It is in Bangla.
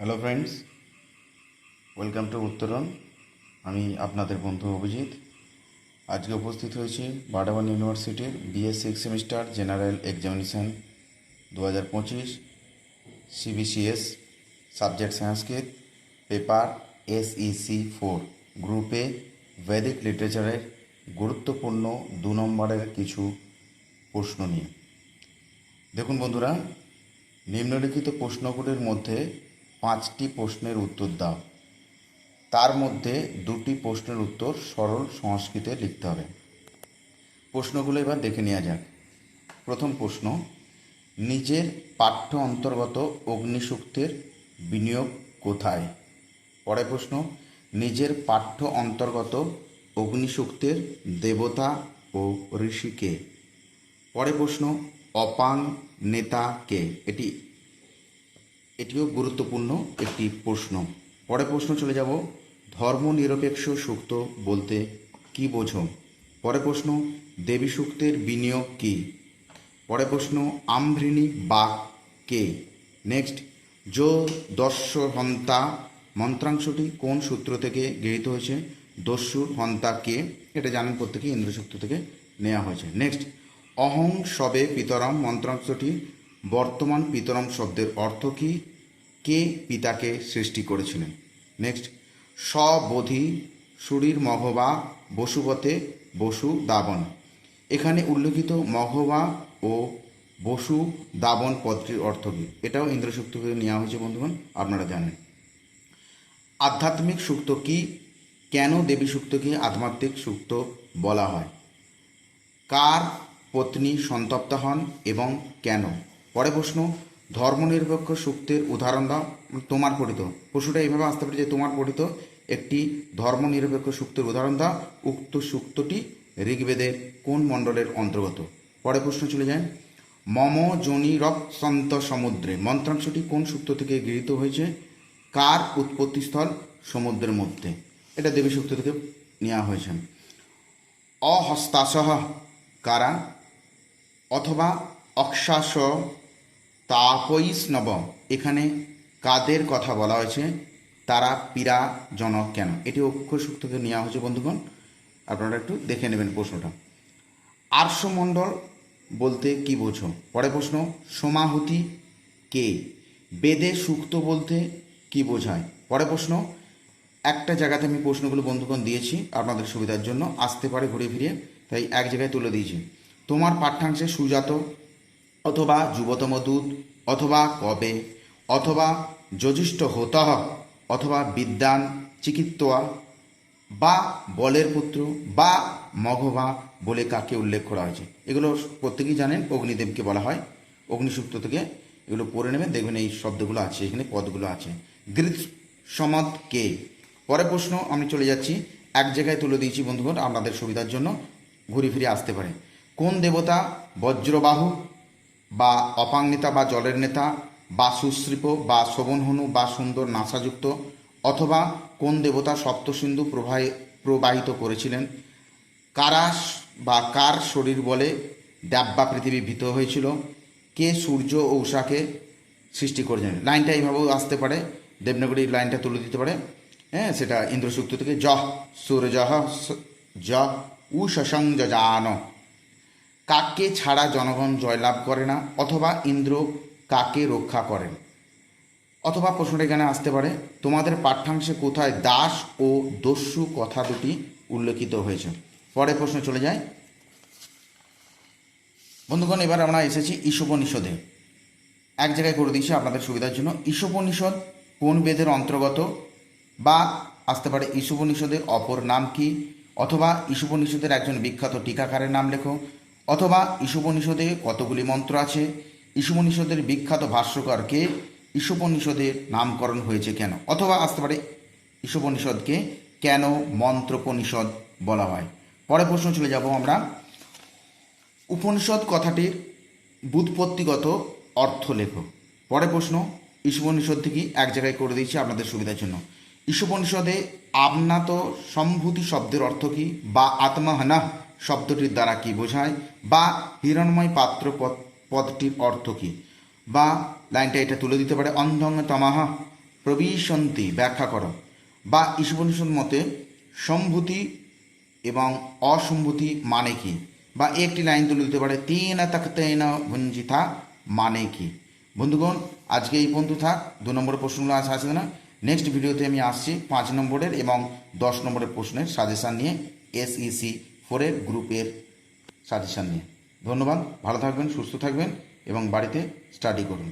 হ্যালো ফ্রেন্ডস ওয়েলকাম টু উত্তরণ আমি আপনাদের বন্ধু অভিজিৎ। আজকে উপস্থিত হয়েছি বাডাবান ইউনিভার্সিটির BS six semester general examination দু হাজার পঁচিশ CBCS subject Sanskrit paper SEC four গ্রুপে ভেদিক লিটারেচারের গুরুত্বপূর্ণ দু নম্বরের কিছু প্রশ্ন নিয়ে। দেখুন বন্ধুরা, নিম্নলিখিত প্রশ্নগুলির মধ্যে পাঁচটি প্রশ্নের উত্তর দাও। তার মধ্যে দুটি প্রশ্নের উত্তর সরল সংস্কৃতে লিখতে হবে। প্রশ্নগুলো এবার দেখে নেওয়া যাক। প্রথম প্রশ্ন, নিজের পাঠ্য অন্তর্গত অগ্নিসূক্তের বিনিয়োগ কোথায়? পরের প্রশ্ন, নিজের পাঠ্য অন্তর্গত অগ্নিসূক্তের দেবতা ও ঋষিকে পরে প্রশ্ন, অপাং নেতা কে? এটি এটিও গুরুত্বপূর্ণ একটি প্রশ্ন। পরের প্রশ্ন চলে যাব ধর্মনিরপেক্ষ সূক্ত বলতে কি বোঝো? পরের প্রশ্ন, দেবী সূক্তের বিনিয়োগ কি? পরের প্রশ্ন আমভৃণী বা কে? নেক্সট, যো দস্য হন্তা মন্ত্রাংশটি কোন সূত্র থেকে গৃহীত হয়েছে? দস্যুর হন্তা কে? এটা জানেন প্রত্যেকে ইন্দ্রসূক্ত থেকে নেওয়া হয়েছে। নেক্সট, অহং সবে পিতরম মন্ত্রাংশটি বর্তমান পিতরম শব্দের অর্থ কি? কে পিতাকে সৃষ্টি করেছিলেন? নেক্সট। স্ববোধি সুরীর মঘবা বসুবতে বসু দাবন। এখানে উল্লেখিত মঘবা ও বসু দাবন পদটির অর্থ কী? এটাও ইন্দ্রসূক্ত নেওয়া হয়েছে, বন্ধুগণ, আপনারা জানেন। আধ্যাত্মিক সূক্ত কি? কেন দেবী সূক্তকে আধ্যাত্মিক সূক্ত বলা হয়? কার পত্নী সন্তপ্ত হন এবং কেন? পরে প্রশ্ন, ধর্মনিরপেক্ষ সূক্তের উদাহরণ দাও তোমার পঠিত। প্রশ্নটা এইভাবে আসতে পারে যে তোমার পঠিত একটি ধর্মনিরপেক্ষ সূক্তের উদাহরণ দাও, উক্ত সূক্তটি ঋগ্বেদের কোন মণ্ডলের অন্তর্গত? পরে প্রশ্ন চলে যায়, মম জনি রক্সন্ত সমুদ্রে, মন্ত্রাংশটি কোন সূক্ত থেকে গৃহীত হয়েছে? কার উৎপত্তিস্থল সমুদ্রের মধ্যে? এটা দেবী সূক্ত থেকে নেওয়া হয়েছে। অহস্তাসহ কারা? অথবা অক্ষাস তাপৈষ্ণব এখানে কাদের কথা বলা হয়েছে? তারা পীড়াজনক কেন? এটি অক্ষর সূক্ত থেকে নেওয়া হয়েছে, বন্ধুগণ। আপনারা একটু দেখে নেবেন প্রশ্নটা। আর্শমণ্ডল বলতে কি বোঝো? পরে প্রশ্ন, সমাহুতি কে? বেদে সূক্ত বলতে কি বোঝায়? পরে প্রশ্ন, একটা জায়গাতে আমি প্রশ্নগুলো, বন্ধুগণ, দিয়েছি আপনাদের সুবিধার জন্য। আসতে পারে ঘুরে ফিরে তাই এক জায়গায় তুলে দিয়েছি। তোমার পাঠ্যাংশে সুজাত অথবা যুবতম দূত অথবা কবে, অথবা যজিষ্ঠ হতহ অথবা বিদ্যান চিকিত্সা বা বলের পুত্র, বা মঘবা বলে কাকে উল্লেখ করা হয়েছে। এগুলো প্রত্যেকেই জানেন, অগ্নিদেবকে বলা হয়। অগ্নিসূক্ত থেকে এগুলো পড়ে নেবেন, দেখবেন এই শব্দগুলো আছে, এখানে পদগুলো আছে। গ্রীত সমাদ কে? পরে প্রশ্ন, আমি চলে যাচ্ছি। এক জায়গায় তুলে দিয়েছি বন্ধুগণ, আপনাদের সুবিধার জন্য। ঘুরে ফিরে আসতে পারে। কোন দেবতা বজ্রবাহু বা অপাঙ্গিতা বা জলের নেতা, বা সুশ্রীপ বা শোভনহনু, বা সুন্দর নাসাযুক্ত, অথবা কোন দেবতা সপ্তসিন্ধু প্রবাহি প্রবাহিত করেছিলেন, কারাস বা কার শরীর বলে দেব্যা পৃথিবী ভীত হয়েছিল, কে সূর্য ও উষাকে সৃষ্টি করেছেন লাইনটা এইভাবেও আসতে পারে দেবনাগরী লাইনটা তুলে দিতে পারে। হ্যাঁ সেটা ইন্দ্রসূক্ত থেকে জহ সূর্য জ উ জান কাকে ছাড়া জনগণ জয়লাভ করে না, অথবা ইন্দ্র কাকে রক্ষা করেন অথবা প্রশ্নটা এখানে আসতে পারে, তোমাদের পাঠ্যাংশে কোথায় দাস ও দস্যু কথা দুটি উল্লেখিত হয়েছে? পরে প্রশ্ন চলে যায়। বন্ধুগণ, এবার আমরা এসেছি ঈশোপনিষদে। এক জায়গায় করে দিয়েছি আপনাদের সুবিধার জন্য। ঈশোপনিষদ কোন বেদের অন্তর্গত? বা আসতে পারে ঈশোপনিষদের অপর নাম কি? অথবা ঈশোপনিষদের একজন বিখ্যাত টিকাকারের নাম লেখো। অথবা ঈশোপনিষদে কতগুলি মন্ত্র আছে? ঈশোপনিষদের বিখ্যাত ভাষ্যকারকে ঈশোপনিষদের নামকরণ হয়েছে কেন? অথবা আসতে পারে, ঈশোপনিষদকে কেন মন্ত্রোপনিষদ বলা হয়? পরে প্রশ্ন চলে যাব আমরা। উপনিষদ কথাটির বুৎপত্তিগত অর্থ লেখো। পরে প্রশ্ন ঈশোপনিষদ থেকে এক জায়গায় করে দিয়েছি আপনাদের সুবিধার জন্য? ঈশোপনিষদে আপনাত সম্ভূতি শব্দের অর্থ কী? বা আত্মহানা শব্দটির দ্বারা কি বোঝায়? বা হিরণময় পাত্র পদ, পদটির অর্থ কী? বা লাইনটা এটা তুলে দিতে পারে অন্ধং তমাহা, প্রবিশন্তি, ব্যাখ্যা করো। বা ঈশ্বপনিষদ মতে, সম্ভূতি এবং অসম্ভূতি মানে কি? বা একটি লাইন তুলে দিতে পারে, তিন তাকতেন ভঞ্জিতা মানে কি? বন্ধুগণ, আজকে এই পর্যন্ত থাক। দু নম্বরের প্রশ্নগুলো আজ আসবে না। নেক্সট ভিডিওতে আমি আসছি পাঁচ নম্বরের এবং দশ নম্বরের প্রশ্নের সাজেশান নিয়ে এসইসি ফোরের গ্রুপের সাজেশান নিয়ে। ধন্যবাদ ভালো থাকবেন সুস্থ থাকবেন এবং বাড়িতে স্টাডি করুন।